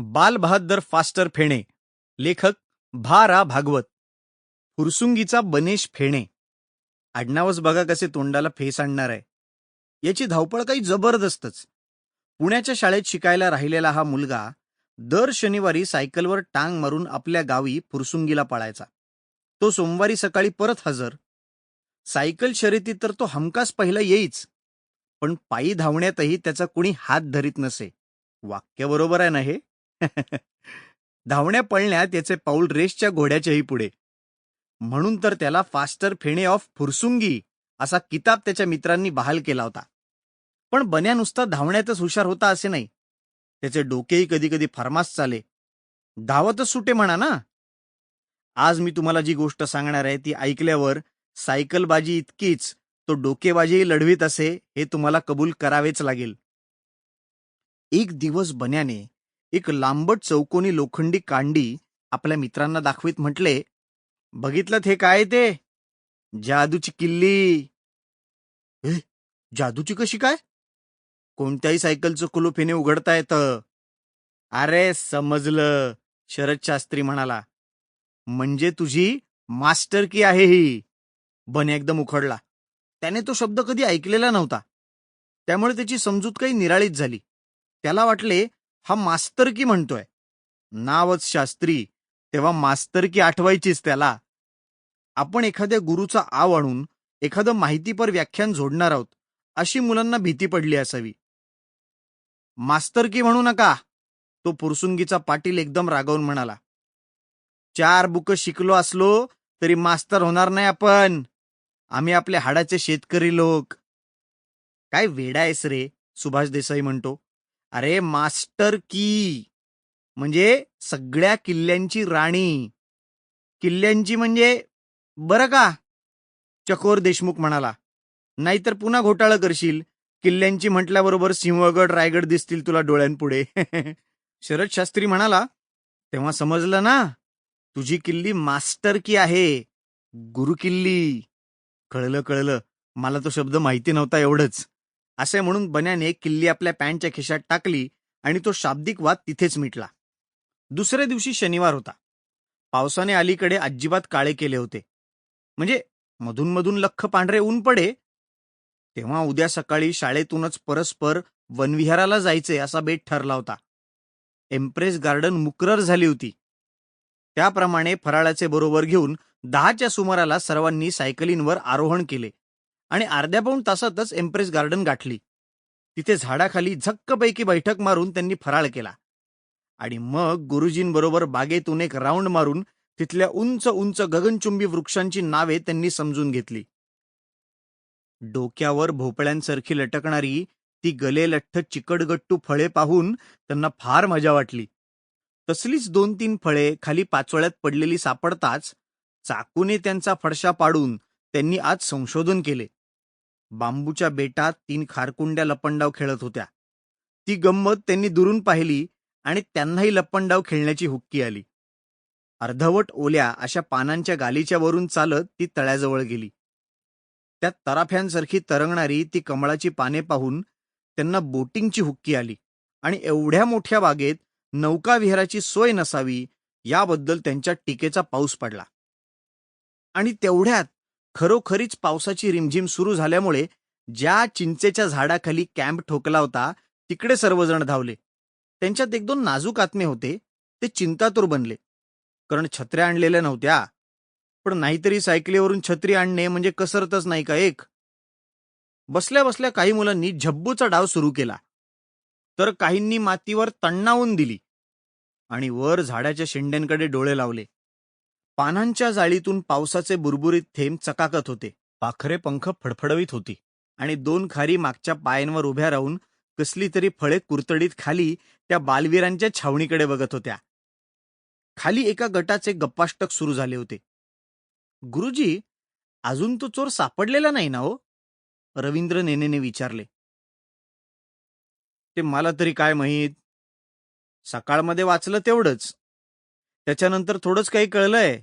बालबहादर faster Fene. लेखक भा रा भागवत. फुरसुंगीचा बनेश फेणे. आडनावच बघा कसे तोंडाला फेस आणणार आहे. याची धावपळ काही जबरदस्तच. पुण्याच्या शाळेत शिकायला राहिलेला हा मुलगा दर शनिवारी सायकलवर टांग मारून आपल्या गावी फुरसुंगीला पळायचा. तो सोमवारी सकाळी परत हजर. सायकल शर्यतीत तर तो हमखास पहिला येईच. पण पायी धावण्यातही त्याचा कुणी हात धरीत नसे. वाक्य बरोबर आहे ना हे? धावण्या पळण्यात याचे पाऊल रेसच्या घोड्याच्याही पुढे. म्हणून तर त्याला फास्टर फेणे ऑफ फुरसुंगी असा किताब त्याच्या मित्रांनी बहाल केला होता. पण बन्या नुसता धावण्यातच हुशार होता असे नाही. त्याचे डोकेही कधी कधी फार्मास चाले. धावतच सुटे म्हणा ना. आज मी तुम्हाला जी गोष्ट सांगणार आहे ती ऐकल्यावर सायकलबाजी इतकीच तो डोकेबाजीही लढवीत असे हे तुम्हाला कबूल करावेच लागेल. एक दिवस बन्याने एक लांबट चौकोनी लोखंडी कांडी आपल्या मित्रांना दाखवीत म्हटले बघितलं हे काय ते? जादूची किल्ली. ए जादूची कशी काय? कोणत्याही सायकलचं कुलूप हिने उघडता येतं. अरे समजलं शरद शास्त्री म्हणाला. म्हणजे तुझी मास्टर की आहे ही? बने एकदम उखडला. त्याने तो शब्द कधी ऐकलेला नव्हता. त्यामुळे त्याची समजूत काही निराळीच झाली. त्याला वाटले हा मास्तर की म्हणतोय. नावच शास्त्री तेव्हा मास्तर की आठवायचीच त्याला. आपण एखाद्या गुरुचा आव आणून एखादं माहितीपर व्याख्यान जोडणार आहोत अशी मुलांना भीती पडली असावी. मास्तर की म्हणू नका तो पुरसुंगीचा पाटील एकदम रागावून म्हणाला. चार बुक शिकलो असलो तरी मास्तर होणार नाही आपण. आम्ही आपल्या हाडाचे शेतकरी लोक. काय वेडा आहेस रे सुभाष देसाई म्हणतो. अरे मास्टर की. म्हणजे सगळ्या किल्ल्यांची राणी. किल्ल्यांची म्हणजे बरं का? चकोर देशमुख म्हणाला. नाहीतर पुन्हा घोटाळा करशील. किल्ल्यांची म्हटल्याबरोबर सिंहगड रायगड दिसतील तुला डोळ्यांपुढे. शरद शास्त्री म्हणाला तेव्हा समजलं ना? तुझी किल्ली मास्टर की आहे? गुरु किल्ली. कळलं कळलं. मला तो शब्द माहिती नव्हता एवढंच. असे म्हणून बन्याने किल्ली आपल्या पॅन्टच्या खिशात टाकली आणि तो शाब्दिक वाद तिथेच मिटला. दुसऱ्या दिवशी शनिवार होता. पावसाने अलीकडे अजिबात काळे केले होते. म्हणजे मधून मधून लख पांढरे ऊन पडे. तेव्हा उद्या सकाळी शाळेतूनच परस्पर वनविहाराला जायचे असा बेट ठरला होता. एम्प्रेस गार्डन मुकरर झाली होती. त्याप्रमाणे फराळाचे बरोबर घेऊन दहाच्या सुमाराला सर्वांनी सायकलींवर आरोहण केले. आणि अर्ध्या पाऊण तासातच एम्प्रेस गार्डन गाठली. तिथे झाडाखाली झक्कपैकी बैठक मारून त्यांनी फराळ केला. आणि मग गुरुजींबरोबर बागेतून एक राऊंड मारून तिथल्या उंच उंच गगनचुंबी वृक्षांची नावे त्यांनी समजून घेतली. डोक्यावर भोपळ्यांसारखी लटकणारी ती गले लठ्ठ चिकटगट्टू फळे पाहून त्यांना फार मजा वाटली. तसलीच दोन तीन फळे खाली पाचोळ्यात पडलेली सापडताच चाकूने त्यांचा फडशा पाडून त्यांनी आज संशोधन केले. बांबूच्या बेटात तीन खारकुंड्या लपंडाव खेळत होत्या. ती गंमत त्यांनी दुरून पाहिली आणि त्यांनाही लपंडाव खेळण्याची हुक्की आली. अर्धवट ओल्या अशा पानांच्या गालीच्या वरून चालत ती तळ्याजवळ गेली. त्या तराफ्यांसारखी तरंगणारी ती कमळाची पाने पाहून त्यांना बोटिंगची हुक्की आली आणि एवढ्या मोठ्या बागेत नौकाविहाराची सोय नसावी याबद्दल त्यांच्या टीकेचा पाऊस पडला. आणि तेवढ्यात खरोखरीच पावसाची रिमझिम सुरू झाल्यामुळे ज्या चिंचेच्या झाडाखाली कॅम्प ठोकला होता तिकडे सर्वजण धावले. त्यांच्यात एक दोन नाजूक आत्मे होते ते चिंतातूर बनले. कारण छत्र्या आणलेल्या नव्हत्या. पण नाहीतरी सायकलीवरून छत्री आणणे म्हणजे कसरतच नाही का एक? बसल्या बसल्या काही मुलांनी झब्बूचा डाव सुरू केला. तर काहींनी मातीवर तण्णावून दिली. आणि वर झाडाच्या शेंड्यांकडे डोळे लावले. पानांच्या जाळीतून पावसाचे बुरबुरीत थेंब चकाकत होते. पाखरे पंख फडफडवीत होती. आणि दोन खारी मागच्या पायांवर उभ्या राहून कसली तरी फळे कुरतडीत खाली त्या बालवीरांच्या छावणीकडे बघत होत्या. खाली एका गटाचे गप्पाष्टक सुरू झाले होते. गुरुजी अजून तो चोर सापडलेला नाही ना हो? रवींद्र नेनेने विचारले. ते मला तरी काय माहीत? सकाळमध्ये वाचलं तेवढंच. त्याच्यानंतर थोडंच काही कळलंय.